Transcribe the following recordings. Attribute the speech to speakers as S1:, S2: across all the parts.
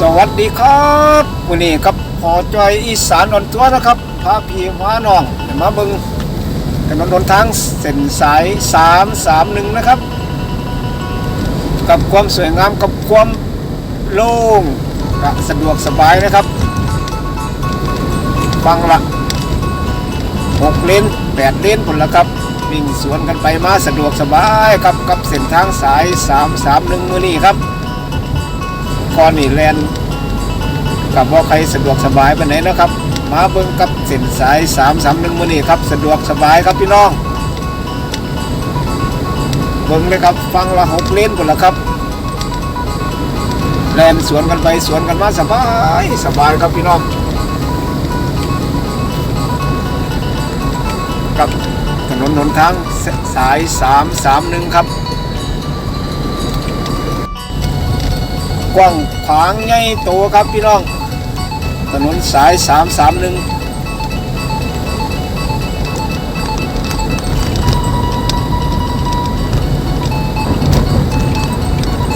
S1: สวัสดีครับวันนี้ครับพอจอยอีสานอนตัวนะครับพาพี่พาน้องมาบิงถนนหนทางเส้นสาย 331 นะครับ กับความสวยงามกับความโล่งสะดวกสบายนะครับ ฟังละ6เลน8เลนผลละครับวิ่งสวนกันไปมาสะดวกสบายครับกับเส้นทางสาย 331 มือนี้ครับ ก่อนนี่แลนกับว่าใครสะดวกสบายไปไหนนะครับ มาเบิ่งกับเส้นสาย3 3 1มื้อนี้ครับสะดวกสบายครับพี่น้องเบิ่งเลยครับฟังละหกเลนหมดแล้วครับแลนสวนกันไปสวนกันมาสบายสบายครับพี่น้องกับถนนหนทางสาย 331 ครับ กว้างขวางใหญ่โตครับพี่น้อง ถนนสาย 331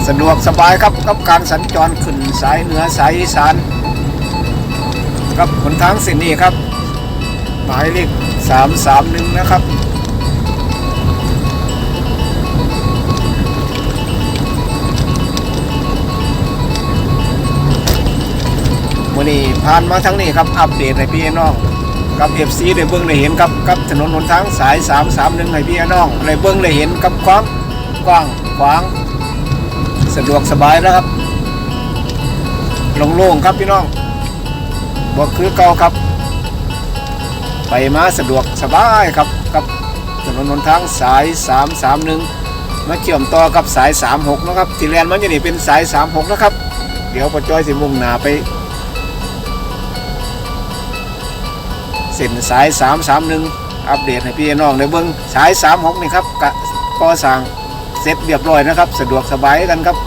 S1: สะดวกสบายครับกับการสัญจรขึ้นสายเหนือสายอีสานครับหนทางเส้นนี้ครับ หมายเลข331นะครับันนี้ผ่านมาทั้งนี้ครับอัปเดตให้พี่น้องกับเอฟซีได้เบิ้งได้เห็นครับกับถนนหนทางสาย331ให้พี่น้องได้เบิ้งได้เห็นกับความกว้างขวางสะดวกสบายนะครับโล่งๆครับพี่น้องบ่คือเก่าครับ ไปมาสะดวกสบายครับกับถนนหนทางสาย 331 มาเชื่อมต่อกับสาย 36 นะครับที่แลนมันอยู่นี่เป็นสาย 36 นะครับ เดี๋ยวปอจอยสิมุ่งหน้าไป ส้นสาย 331 อัปเดตให้พี่น้องในเบื้องสาย 36 นี่ครับกะก่อสร้างเสร็จเรียบร้อยนะครับ สะดวกสบายกันครับ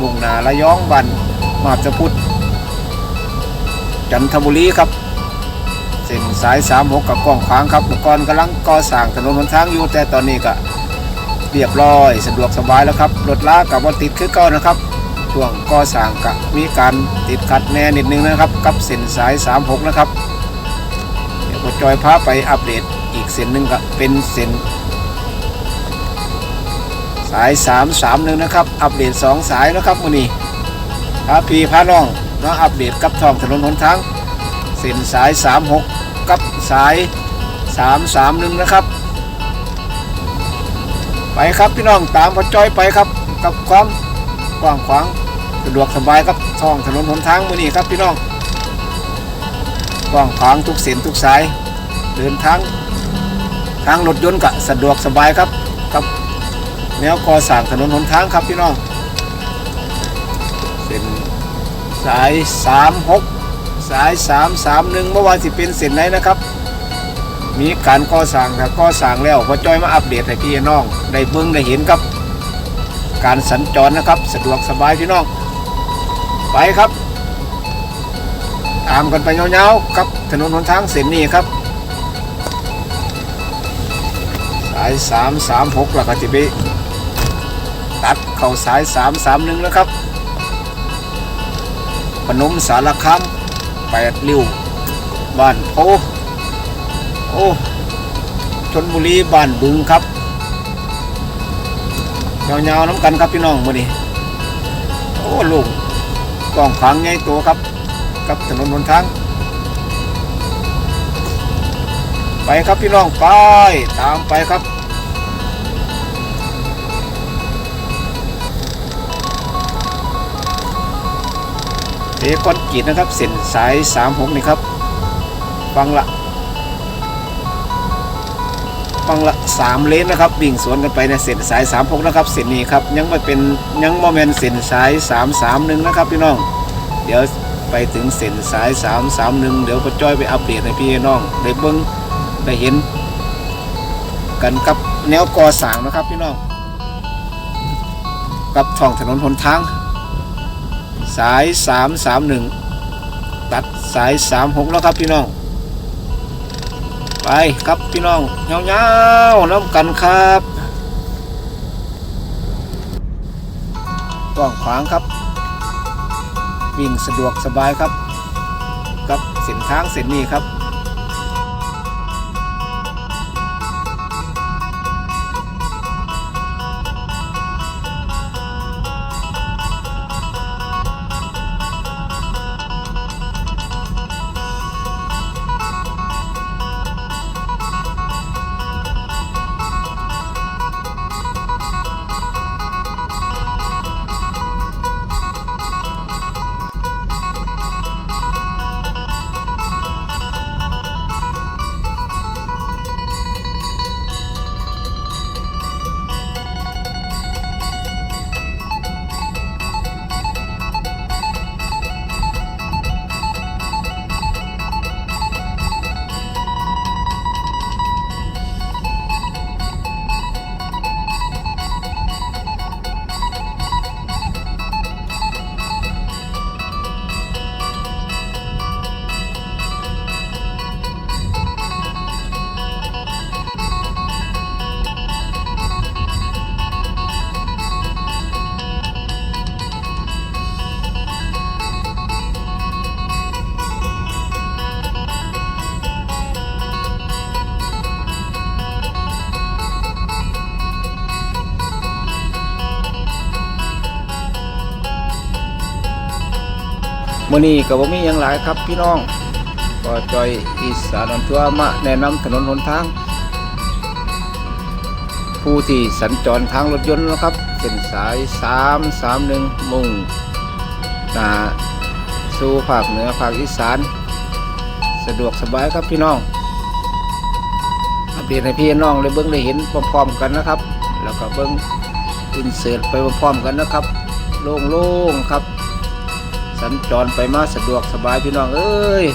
S1: มุ่งหน้าระยองบันมาบตะพุทธจันทบุรีครับ เส้นสาย 36 กับกล้องขวางครับอุปกรณ์กำลังก่อสร้างถนนหนทางอยู่แต่ตอนนี้ก็เรียบร้อย สะดวกสบายแล้วครับรถลากับว่าติดคือเก่านะครับช่วงก่อสร้างก็มีการติดขัดแน่นิดนึงนะครับ กับเส้นสาย 36 นะครับ เดี๋ยวผมจอยพาไปอัปเดตอีกเส้นหนึ่งก็เป็นเส้นสาย 331นะครับ อัปเดต 2 สายนะครับมือนี้พาพี่พาน้องมาอัปเดตกับทองถนนหนทางเส้นสาย 36 กับสาย 331 นะครับ ไปครับพี่น้องตามพอจอยไปครับ กับความกว้างขวางสะดวกสบายครับทองถนนหนทางมือนี้ครับพี่น้อง กว้างขวางทุกเส้นทุกสาย เดินทางทางรถยนต์ก็สะดวกสบายครับกับแนวก่อสร้างถนนหนทางครับพี่น้องเส้นสาย 36 สาย 331เมื่อวานสิเป็นเส้นไหนนะครับ มีการก่อสร้างถ้าก่อสร้างแล้วพอจอยมาอัปเดตให้พี่น้อง ได้เบิ่งได้เห็นกับ การสัญจรนะครับ สะดวกสบายพี่น้อง ไปครับ ตามกันไปยาวๆกับถนนหนทางเส้นนี้ครับสาย336แล้วก็จะไปตัดเข้าสาย331แล้วครับพนมสารคามแปดริ้วบ้านโพโอ้ชนบุรีบ้านบึงครับยาวๆน้ำกันครับพี่น้องมาดิโอ้ลุงกล้องขวางใหญ่ตัวครับ กับถนนหนทาง ไปครับพี่น้องไปตามไปครับเทคอนกรีตนะครับเส้นสาย 36 นี่ครับฟังละฟังละ 3 เลนนะครับวิ่งสวนกันไปในเส้นสาย 36 นะครับเส้นนี้ครับยังไม่เป็นยังโมเมนเส้นสาย 331 นะครับพี่น้อง เดี๋ยว ไปถึงเส้นสาย331 เดี๋ยวพ่อจ้อยไปอัปเดตให้พี่น้องได้เบิ่งได้เห็น กันกับแนวก่อสร้างนะครับพี่น้อง กับท้องถนนหนทาง สาย 331 ตัดสาย 36 แล้วครับพี่น้อง ไปครับพี่น้องเงาๆน้ำกันครับกว้างขวางครับ วิ่งสะดวกสบายครับ กับเส้นทางเส้นนี้ครับ มื่อนี้ก็บ่มีหยังหลายครับพี่น้องก็จอยอีสานอนทัวร์มาแนะนำถนนหนทาง ผู้ที่สัญจรทางรถยนต์นะครับเส้นสาย 331 มุ่งหนาสู่ภาคเหนือภาคอีสาน สะดวกสบายครับพี่น้องอัปเดตให้พี่น้องได้เบิ่งได้เห็นพร้อมๆกันนะครับ แล้วก็เบิ่งอินเสิร์ตไปพร้อมๆกันนะครับ โล่งๆครับ สัญจรไปมาสะดวกสบายพี่น้องเอ้ย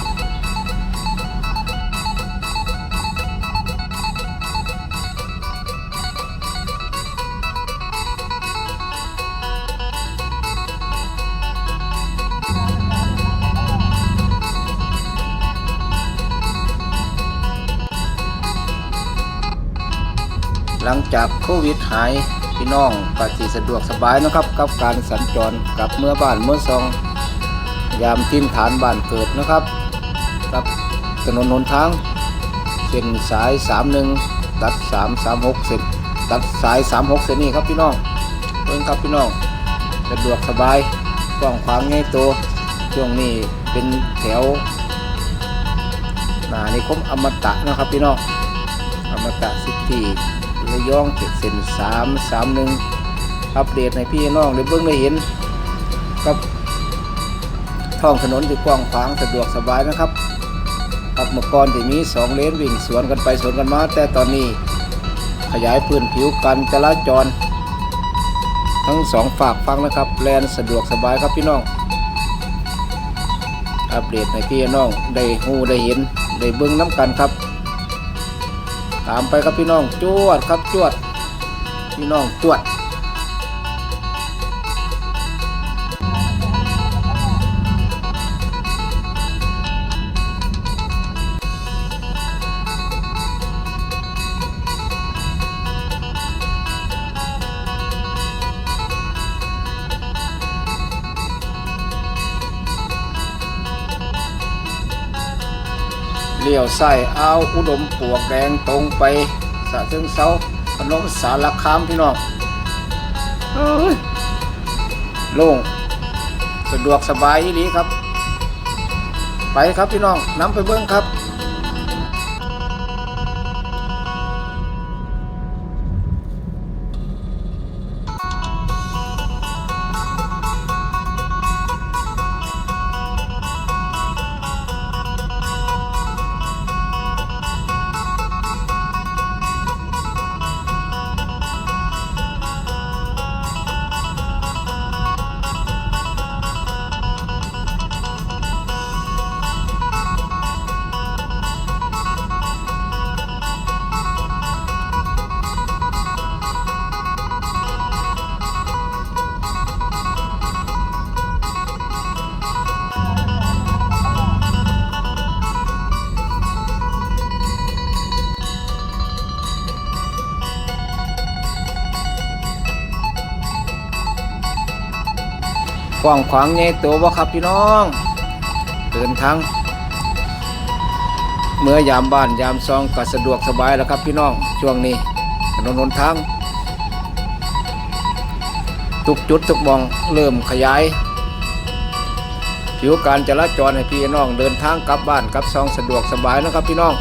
S1: หลังจากโควิดหายพี่น้องก็สิสะดวกสบายนะครับกับการสัญจรกลับเมื่อบ้านเมื่อซอง ยามทิ้นฐานบ้านเกิดนะครับกับถนนหนทางเส้นสาย 31 ตัด 336 เส้นตัดสาย 36 เส้นนี้ครับพี่น้องเพิ่งครับพี่น้องสะดวกสบายกว้างขวางง่ายตัวช่วงนี้เป็นแถวหนานิคมอมตะนะครับพี่น้องอมตะซิตี้ระยองเส้น331 อัปเดตให้พี่น้องได้เบิ่งได้เห็นกับ ท้องถนนที่กว้างขวางสะดวกสบายนะครับกับเมื่อก่อนที่มีสองเลนวิ่งสวนกันไปสวนกันมา แต่ตอนนี้ขยายพื้นผิวการจราจร ทั้งสองฝากฟังนะครับแลนสะดวกสบายครับพี่น้อง อัปเดตให้พี่น้องได้หูได้เห็นได้เบิ้งน้ำกันครับ ตามไปครับพี่น้องจวดครับจวด พี่น้องจวด เลี้ยวใส่เอาอุดมปลวกแดงตรงไปสะเชิงเซาพนมสารคามพี่น้องโล่งสะดวกสบายอีหลีครับ ไปครับพี่น้องนำไปเบิ้งครับ กว้างขวางใหญ่โตบ่ครับพี่น้องเดินทางเมื่อยามบ้านยามซองก็สะดวกสบายแล้วครับพี่น้องช่วงนี้ถนนหนทางทุกจุดทุกมองเริ่มขยาย ผิวการจราจรให้พี่น้อง เดินทางกลับบ้านกลับซองสะดวกสบายนะครับพี่น้อง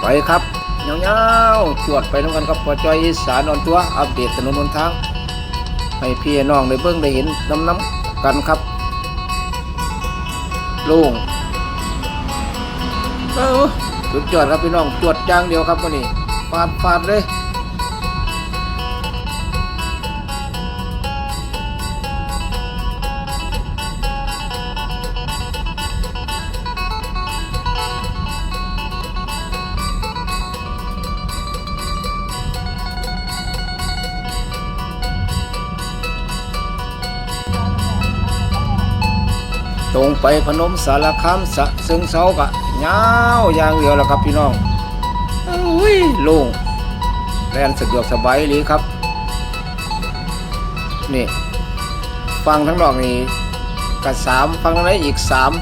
S1: ไปครับเงาวๆจวดไปน้ำกันครับพอจอยอีสานออนตัว อัปเดตถนนหนทาง ให้พี่น้องได้เบิ่งได้เห็นน้ำน้ำกันครับโลุงเออสุดยอดครับพี่น้องจวดจ้างเดียวครับวันนี้ฟาดฟาดเลย รงไปพนมสารคามสะซึ่งเสากะยาวอย่างเดียวแล้วครับพี่น้องอุ้ยโล่งแลนสะดวกสบายเลยครับ นี่ ฟังทั้งดอกนี่กับสามฟังทั้งนั้นอีกสาม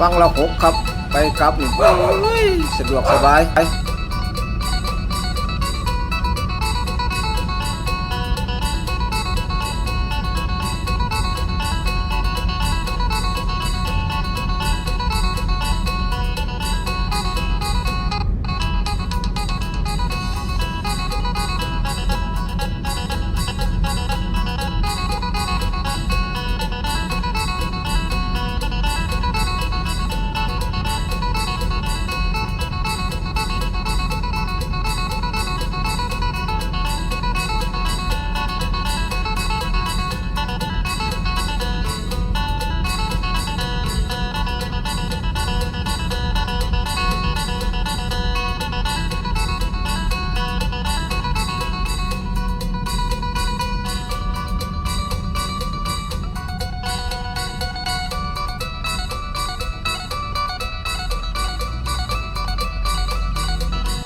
S1: ฟังละหกครับ ไปกลับนี่เอ้ยสะดวกสบายไป